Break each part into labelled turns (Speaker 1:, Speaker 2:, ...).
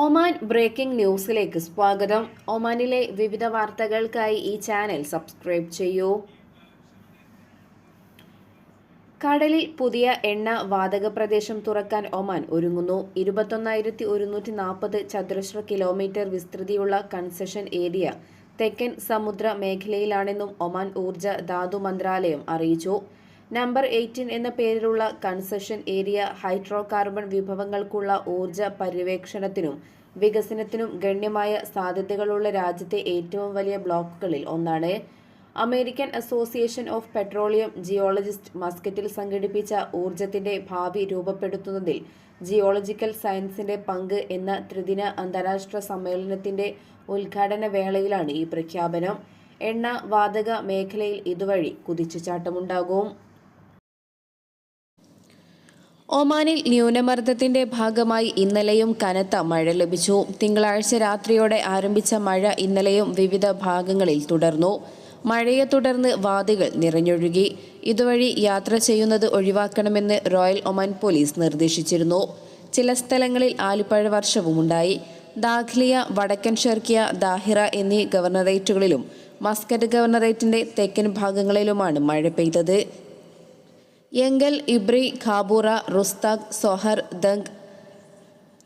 Speaker 1: Oman breaking ന്യൂസിലേക്ക് സ്വാഗതം. ഒമാനിലെ വിവിധ വാർത്തകൾക്കായി ഈ ചാനൽ സബ്സ്ക്രൈബ് ചെയ്യൂ. കടലിൽ പുതിയ എണ്ണ വാതക പ്രദേശം തുറക്കാൻ ഒമാൻ ഒരുങ്ങുന്നു. ഇരുപത്തൊന്നായിരത്തി ഒരുന്നൂറ്റി നാൽപ്പത് ചതുരശ്ര കിലോമീറ്റർ വിസ്തൃതിയുള്ള കൺസെഷൻ ഏരിയ തെക്കൻ സമുദ്ര മേഖലയിലാണെന്നും ഒമാൻ ഊർജ ധാതു മന്ത്രാലയം അറിയിച്ചു. നമ്പർ എയ്റ്റീൻ എന്ന പേരിലുള്ള കൺസെഷൻ ഏരിയ ഹൈഡ്രോ കാർബൺ വിഭവങ്ങൾക്കുള്ള ഊർജ പര്യവേക്ഷണത്തിനും വികസനത്തിനും ഗണ്യമായ സാധ്യതകളുള്ള രാജ്യത്തെ ഏറ്റവും വലിയ ബ്ലോക്കുകളിൽ ഒന്നാണ്. American Association of Petroleum Geologist മസ്കറ്റിൽ സംഘടിപ്പിച്ച ഊർജത്തിന്റെ ഭാവി രൂപപ്പെടുത്തുന്നതിൽ ജിയോളജിക്കൽ സയൻസിന്റെ പങ്ക് എന്ന ത്രിദിന അന്താരാഷ്ട്ര സമ്മേളനത്തിന്റെ ഉദ്ഘാടന വേളയിലാണ് ഈ പ്രഖ്യാപനം. എണ്ണ വാതക മേഖലയിൽ ഇതുവഴി കുതിച്ചുചാട്ടമുണ്ടാകും. ഒമാനിൽ ന്യൂനമർദ്ദത്തിന്റെ ഭാഗമായി ഇന്നലെയും കനത്ത മഴ ലഭിച്ചു. തിങ്കളാഴ്ച രാത്രിയോടെ ആരംഭിച്ച മഴ ഇന്നലെയും വിവിധ ഭാഗങ്ങളിൽ തുടർന്നു. മഴയെ തുടർന്ന് വാദികൾ നിറഞ്ഞൊഴുകി. ഇതുവഴി യാത്ര ചെയ്യുന്നത് ഒഴിവാക്കണമെന്ന് റോയൽ ഒമാൻ പോലീസ് നിർദ്ദേശിച്ചിരുന്നു. ചില സ്ഥലങ്ങളിൽ ആലിപ്പഴ വർഷവുമുണ്ടായി ദാഖ്ലിയ വടക്കൻ ഷെർക്കിയ ദാഹിറ എന്നീ ഗവർണറേറ്റുകളിലും മസ്കറ്റ് ഗവർണറേറ്റിന്റെ തെക്കൻ ഭാഗങ്ങളിലുമാണ് മഴ പെയ്തത്. Yanqul Ibri Khabura Rustaq Sohar Dank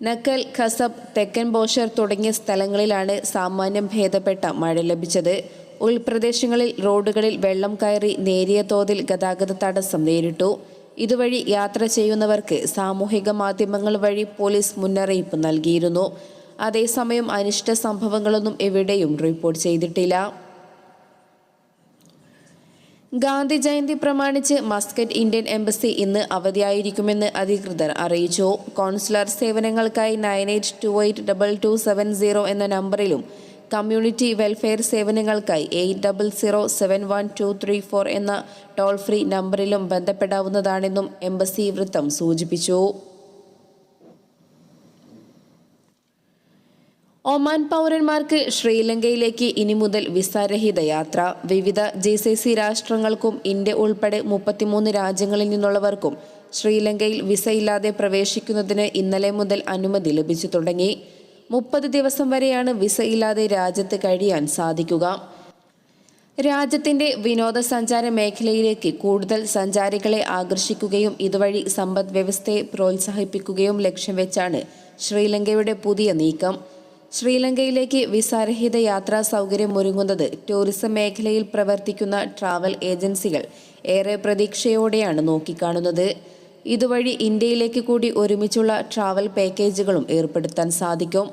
Speaker 1: Nakhal Khasab തെക്കൻ ബോഷർ തുടങ്ങിയ സ്ഥലങ്ങളിലാണ് സാമാന്യം ഭേദപ്പെട്ട മഴ ലഭിച്ചത്. ഉൾപ്രദേശങ്ങളിൽ റോഡുകളിൽ വെള്ളം കയറി നേരിയ തോതിൽ ഗതാഗത തടസ്സം നേരിട്ടു. ഇതുവഴി യാത്ര ചെയ്യുന്നവർക്ക് സാമൂഹിക മാധ്യമങ്ങൾ വഴി പോലീസ് മുന്നറിയിപ്പ് നൽകിയിരുന്നു. അതേസമയം അനിഷ്ട സംഭവങ്ങളൊന്നും എവിടെയും റിപ്പോർട്ട് ചെയ്തിട്ടില്ല. ഗാന്ധി ജയന്തി പ്രമാണിച്ച് മസ്കറ്റ് ഇന്ത്യൻ എംബസി ഇന്ന് അവധിയായിരിക്കുമെന്ന് അധികൃതർ അറിയിച്ചു. കോൺസുലർ സേവനങ്ങൾക്കായി nine eight two eight double two seven zero എന്ന നമ്പറിലും കമ്മ്യൂണിറ്റി വെൽഫെയർ സേവനങ്ങൾക്കായി eight double zero seven one two three four എന്ന ടോൾ ഫ്രീ നമ്പറിലും ബന്ധപ്പെടാവുന്നതാണെന്നും എംബസി വൃത്തം സൂചിപ്പിച്ചു. ഒമാൻ പൗരന്മാർക്ക് ശ്രീലങ്കയിലേക്ക് ഇനി മുതൽ വിസാരഹിത യാത്ര. വിവിധ ജി സി സി രാഷ്ട്രങ്ങൾക്കും ഇന്ത്യ ഉൾപ്പെടെ മുപ്പത്തിമൂന്ന് രാജ്യങ്ങളിൽ നിന്നുള്ളവർക്കും ശ്രീലങ്കയിൽ വിസയില്ലാതെ പ്രവേശിക്കുന്നതിന് ഇന്നലെ മുതൽ അനുമതി ലഭിച്ചു തുടങ്ങി. മുപ്പത് ദിവസം വരെയാണ് വിസയില്ലാതെ രാജ്യത്ത് കഴിയാൻ സാധിക്കുക. രാജ്യത്തിന്റെ വിനോദസഞ്ചാര മേഖലയിലേക്ക് കൂടുതൽ സഞ്ചാരികളെ ആകർഷിക്കുകയും ഇതുവഴി സമ്പദ് വ്യവസ്ഥയെ പ്രോത്സാഹിപ്പിക്കുകയും ലക്ഷ്യം വെച്ചാണ് ശ്രീലങ്കയുടെ പുതിയ നീക്കം. ശ്രീലങ്കയിലേക്ക് വിസാരഹിത യാത്രാ സൗകര്യം ഒരുങ്ങുന്നത് ടൂറിസം മേഖലയിൽ പ്രവർത്തിക്കുന്ന ട്രാവൽ ഏജൻസികൾ ഏറെ പ്രതീക്ഷയോടെയാണ് നോക്കിക്കാണുന്നത്. ഇതുവഴി ഇന്ത്യയിലേക്ക് കൂടി ഒരുമിച്ചുള്ള ട്രാവൽ പാക്കേജുകളും ഏർപ്പെടുത്താൻ സാധിക്കും.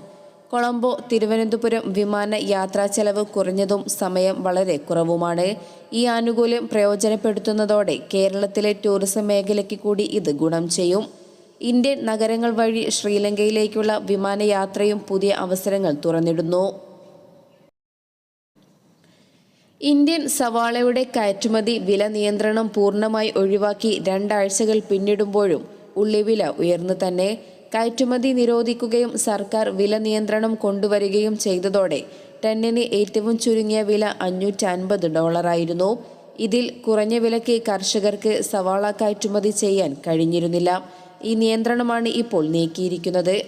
Speaker 1: കൊളംബോ തിരുവനന്തപുരം വിമാന യാത്രാ ചെലവ് കുറഞ്ഞതും സമയം വളരെ കുറവുമാണ്. ഈ ആനുകൂല്യം പ്രയോജനപ്പെടുത്തുന്നതോടെ കേരളത്തിലെ ടൂറിസം മേഖലയ്ക്ക് കൂടി ഇത് ഗുണം ചെയ്യും. ഇന്ത്യൻ നഗരങ്ങൾ വഴി ശ്രീലങ്കയിലേക്കുള്ള വിമാനയാത്രയും പുതിയ അവസരങ്ങൾ തുറന്നിടുന്നു. ഇന്ത്യൻ സവാളയുടെ കയറ്റുമതി വില നിയന്ത്രണം പൂർണമായി ഒഴിവാക്കി രണ്ടാഴ്ചകൾ പിന്നിടുമ്പോഴും ഉള്ളിവില ഉയർന്നു തന്നെ. കയറ്റുമതി നിരോധിക്കുകയും സർക്കാർ വില നിയന്ത്രണം കൊണ്ടുവരികയും ചെയ്തതോടെ ടണ്ണിന് ഏറ്റവും ചുരുങ്ങിയ വില അഞ്ഞൂറ്റി അൻപത് ഡോളറായിരുന്നു. ഇതിൽ കുറഞ്ഞ വിലയ്ക്ക് കർഷകർക്ക് സവാള കയറ്റുമതി ചെയ്യാൻ കഴിഞ്ഞിരുന്നില്ല. ഈ നിയന്ത്രണമാണ് ഇപ്പോൾ നീക്കിയിരിക്കുന്നത്.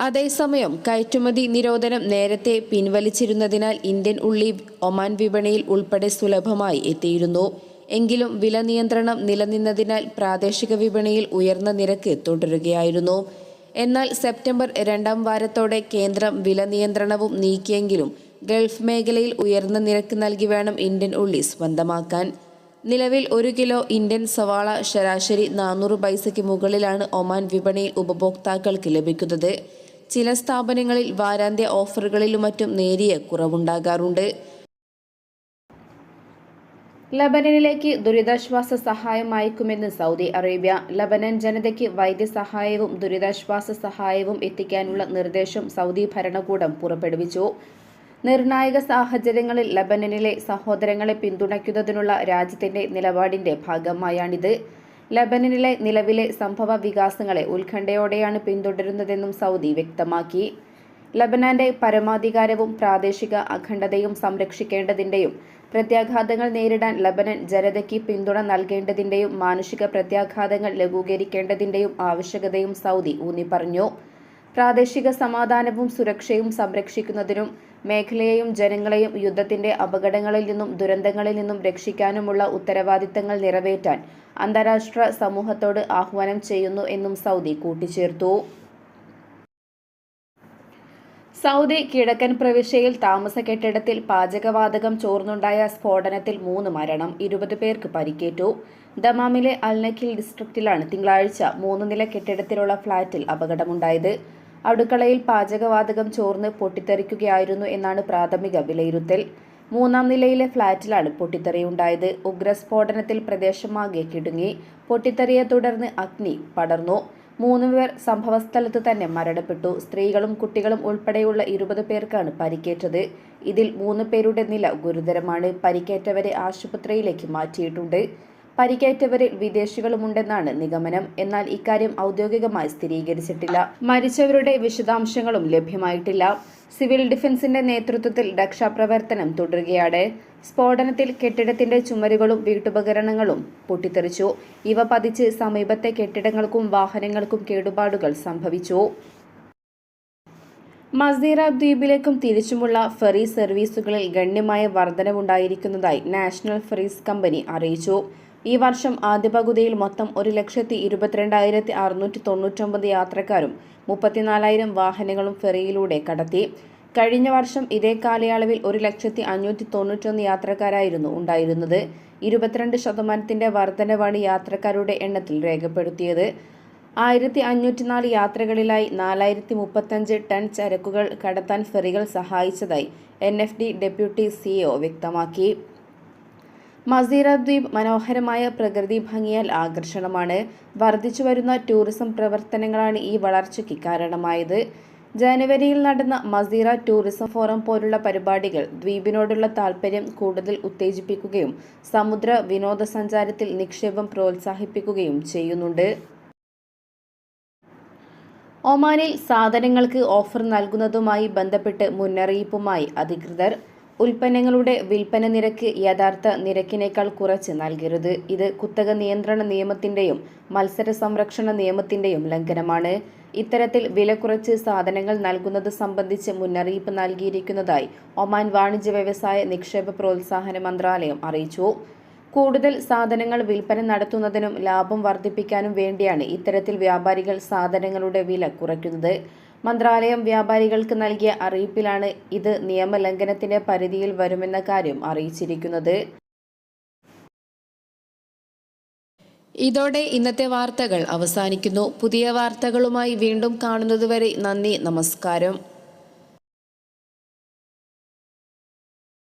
Speaker 1: അതേസമയം കയറ്റുമതി നിരോധനം നേരത്തെ പിൻവലിച്ചിരുന്നതിനാൽ ഇന്ത്യൻ ഉള്ളി ഒമാൻ വിപണിയിൽ ഉൾപ്പെടെ സുലഭമായി എത്തിയിരുന്നു. എങ്കിലും വില നിയന്ത്രണം നിലനിന്നതിനാൽ പ്രാദേശിക വിപണിയിൽ ഉയർന്ന നിരക്ക് തുടരുകയായിരുന്നു. എന്നാൽ സെപ്റ്റംബർ രണ്ടാം വാരത്തോടെ കേന്ദ്രം വില നിയന്ത്രണവും നീക്കിയെങ്കിലും ഗൾഫ് മേഖലയിൽ ഉയർന്ന നിരക്ക് നൽകി വേണം ഇന്ത്യൻ ഉള്ളി സ്വന്തമാക്കാൻ. നിലവിൽ ഒരു കിലോ ഇന്ത്യൻ സവാള ശരാശരി നാനൂറ് പൈസയ്ക്ക് മുകളിലാണ് ഒമാൻ വിപണിയിൽ ഉപഭോക്താക്കൾക്ക് ലഭിക്കുന്നത്. ചില സ്ഥാപനങ്ങളിൽ വാരാന്ത്യ ഓഫറുകളിലും മറ്റും നേരിയ കുറവുണ്ടാകാറുണ്ട്. ലബനനിലേക്ക് ദുരിതാശ്വാസ സഹായം അയക്കുമെന്ന് സൗദി അറേബ്യ. ലബനൻ ജനതയ്ക്ക് വൈദ്യസഹായവും ദുരിതാശ്വാസ സഹായവും എത്തിക്കാനുള്ള നിർദ്ദേശം സൗദി ഭരണകൂടം പുറപ്പെടുവിച്ചു. നിർണായക സാഹചര്യങ്ങളിൽ ലബനനിലെ സഹോദരങ്ങളെ പിന്തുണയ്ക്കുന്നതിനുള്ള രാജ്യത്തിന്റെ നിലപാടിന്റെ ഭാഗമായാണിത്. ലബനനിലെ നിലവിലെ സംഭവ വികാസങ്ങളെ ഉത്കണ്ഠയോടെയാണ് പിന്തുടരുന്നതെന്നും സൗദി വ്യക്തമാക്കി. ലബനാന്റെ പരമാധികാരവും പ്രാദേശിക അഖണ്ഡതയും സംരക്ഷിക്കേണ്ടതിന്റെയും പ്രത്യാഘാതങ്ങൾ നേരിടാൻ ലബനൻ ജനതയ്ക്ക് പിന്തുണ നൽകേണ്ടതിന്റെയും മാനുഷിക പ്രത്യാഘാതങ്ങൾ ലഘൂകരിക്കേണ്ടതിന്റെയും ആവശ്യകതയും സൗദി ഊന്നി പറഞ്ഞു പ്രാദേശിക സമാധാനവും സുരക്ഷയും സംരക്ഷിക്കുന്നതിനും മേഖലയെയും ജനങ്ങളെയും യുദ്ധത്തിന്റെ അപകടങ്ങളിൽ നിന്നും ദുരന്തങ്ങളിൽ നിന്നും രക്ഷിക്കാനുമുള്ള ഉത്തരവാദിത്തങ്ങൾ നിറവേറ്റാൻ അന്താരാഷ്ട്ര സമൂഹത്തോട് ആഹ്വാനം ചെയ്യുന്നു എന്നും സൗദി കൂട്ടിച്ചേർത്തു. സൗദി കിഴക്കൻ പ്രവിശ്യയിൽ താമസ കെട്ടിടത്തിൽ പാചകവാതകം ചോർന്നുണ്ടായ സ്ഫോടനത്തിൽ മൂന്ന് മരണം ഇരുപത് പേർക്ക് പരിക്കേറ്റു. ദമാമിലെ അൽനഖിൽ ഡിസ്ട്രിക്റ്റിലാണ് തിങ്കളാഴ്ച മൂന്ന് നില കെട്ടിടത്തിലുള്ള ഫ്ളാറ്റിൽ അപകടമുണ്ടായത്. അടുക്കളയിൽ പാചകവാതകം ചോർന്ന് പൊട്ടിത്തെറിക്കുകയായിരുന്നു എന്നാണ് പ്രാഥമിക വിലയിരുത്തൽ. മൂന്നാം നിലയിലെ ഫ്ളാറ്റിലാണ് പൊട്ടിത്തെറിയുണ്ടായത്. ഉഗ്രസ്ഫോടനത്തിൽ പ്രദേശമാകെ കിടുങ്ങി. പൊട്ടിത്തെറിയെ തുടർന്ന് അഗ്നി പടർന്നു. മൂന്ന് പേർ സംഭവസ്ഥലത്ത് തന്നെ മരണപ്പെട്ടു. സ്ത്രീകളും കുട്ടികളും ഉൾപ്പെടെയുള്ള ഇരുപത് പേർക്കാണ് പരിക്കേറ്റത്. ഇതിൽ മൂന്ന് പേരുടെ നില ഗുരുതരമാണ്. പരിക്കേറ്റവരെ ആശുപത്രിയിലേക്ക് മാറ്റിയിട്ടുണ്ട്. പരിക്കേറ്റവരിൽ വിദേശികളുമുണ്ടെന്നാണ് നിഗമനം. എന്നാൽ ഇക്കാര്യം ഔദ്യോഗികമായി സ്ഥിരീകരിച്ചിട്ടില്ല. മരിച്ചവരുടെ വിശദാംശങ്ങളും ലഭ്യമായിട്ടില്ല. സിവിൽ ഡിഫൻസിന്റെ നേതൃത്വത്തിൽ രക്ഷാപ്രവർത്തനം തുടരുകയാണ്. സ്ഫോടനത്തിൽ കെട്ടിടത്തിന്റെ ചുമരുകളും വീട്ടുപകരണങ്ങളും പൊട്ടിത്തെറിച്ചു. ഇവ പതിച്ച് സമീപത്തെ കെട്ടിടങ്ങൾക്കും വാഹനങ്ങൾക്കും കേടുപാടുകൾ സംഭവിച്ചു. മസീറ ദ്വീപിലേക്കും തിരിച്ചുമുള്ള ഫെറി സർവീസുകളിൽ ഗണ്യമായ വർധനവുണ്ടായിരിക്കുന്നതായി നാഷണൽ ഫെറീസ് കമ്പനി അറിയിച്ചു. ഈ വർഷം ആദ്യ പകുതിയിൽ മൊത്തം ഒരു ലക്ഷത്തി ഇരുപത്തിരണ്ടായിരത്തി അറുന്നൂറ്റി തൊണ്ണൂറ്റൊമ്പത് യാത്രക്കാരും മുപ്പത്തിനാലായിരം വാഹനങ്ങളും ഫെറിയിലൂടെ കടത്തി. കഴിഞ്ഞ വർഷം ഇതേ കാലയളവിൽ ഒരു ലക്ഷത്തി അഞ്ഞൂറ്റി തൊണ്ണൂറ്റൊന്ന് യാത്രക്കാരായിരുന്നു ഉണ്ടായിരുന്നത്. ഇരുപത്തിരണ്ട് ശതമാനത്തിന്റെ വർധനവാണ് യാത്രക്കാരുടെ എണ്ണത്തിൽ രേഖപ്പെടുത്തിയത്. ആയിരത്തി അഞ്ഞൂറ്റിനാല് യാത്രകളിലായി നാലായിരത്തി മുപ്പത്തഞ്ച് ടൺ ചരക്കുകൾ കടത്താൻ ഫെറികൾ സഹായിച്ചതായി N F D deputy CEO വ്യക്തമാക്കി. മസീറ ദ്വീപ് മനോഹരമായ പ്രകൃതി ഭംഗിയാൽ ആകർഷണമാണ്. വർദ്ധിച്ചു വരുന്ന ടൂറിസം പ്രവർത്തനങ്ങളാണ് ഈ വളർച്ചയ്ക്ക് കാരണമായത്. ജനുവരിയിൽ നടന്ന മസീറ ടൂറിസം ഫോറം പോലുള്ള പരിപാടികൾ ദ്വീപിനോടുള്ള താൽപ്പര്യം കൂടുതൽ ഉത്തേജിപ്പിക്കുകയും സമുദ്ര വിനോദസഞ്ചാരത്തിൽ നിക്ഷേപം പ്രോത്സാഹിപ്പിക്കുകയും ചെയ്യുന്നുണ്ട്. ഒമാനിൽ സാധനങ്ങൾക്ക് ഓഫർ നൽകുന്നതുമായി ബന്ധപ്പെട്ട് മുന്നറിയിപ്പുമായി അധികൃതർ ഉൽപ്പന്നങ്ങളുടെ വിൽപ്പന നിരക്ക് യഥാർത്ഥ നിരക്കിനേക്കാൾ കുറച്ച് നൽകരുത്. ഇത് കുത്തക നിയന്ത്രണ നിയമത്തിന്റെയും മത്സര സംരക്ഷണ നിയമത്തിന്റെയും ലംഘനമാണ്. ഇത്തരത്തിൽ വില കുറച്ച് സാധനങ്ങൾ നൽകുന്നത് സംബന്ധിച്ച് മുന്നറിയിപ്പ് നൽകിയിരിക്കുന്നതായി ഒമാൻ വാണിജ്യ വ്യവസായ നിക്ഷേപ പ്രോത്സാഹന മന്ത്രാലയം അറിയിച്ചു. കൂടുതൽ സാധനങ്ങൾ വിൽപ്പന നടത്തുന്നതിനും ലാഭം വർദ്ധിപ്പിക്കാനും വേണ്ടിയാണ് ഇത്തരത്തിൽ വ്യാപാരികൾ സാധനങ്ങളുടെ വില കുറയ്ക്കുന്നത്. മന്ത്രാലയം വ്യാപാരികൾക്ക് നൽകിയ അറിയിപ്പിലാണ് ഇത് നിയമലംഘനത്തിന്റെ പരിധിയിൽ വരുമെന്ന കാര്യം അറിയിച്ചിരിക്കുന്നത്. ഇതോടെ ഇന്നത്തെ വാർത്തകൾ അവസാനിക്കുന്നു. പുതിയ വാർത്തകളുമായി വീണ്ടും കാണുന്നതുവരെ നന്ദി നമസ്കാരം.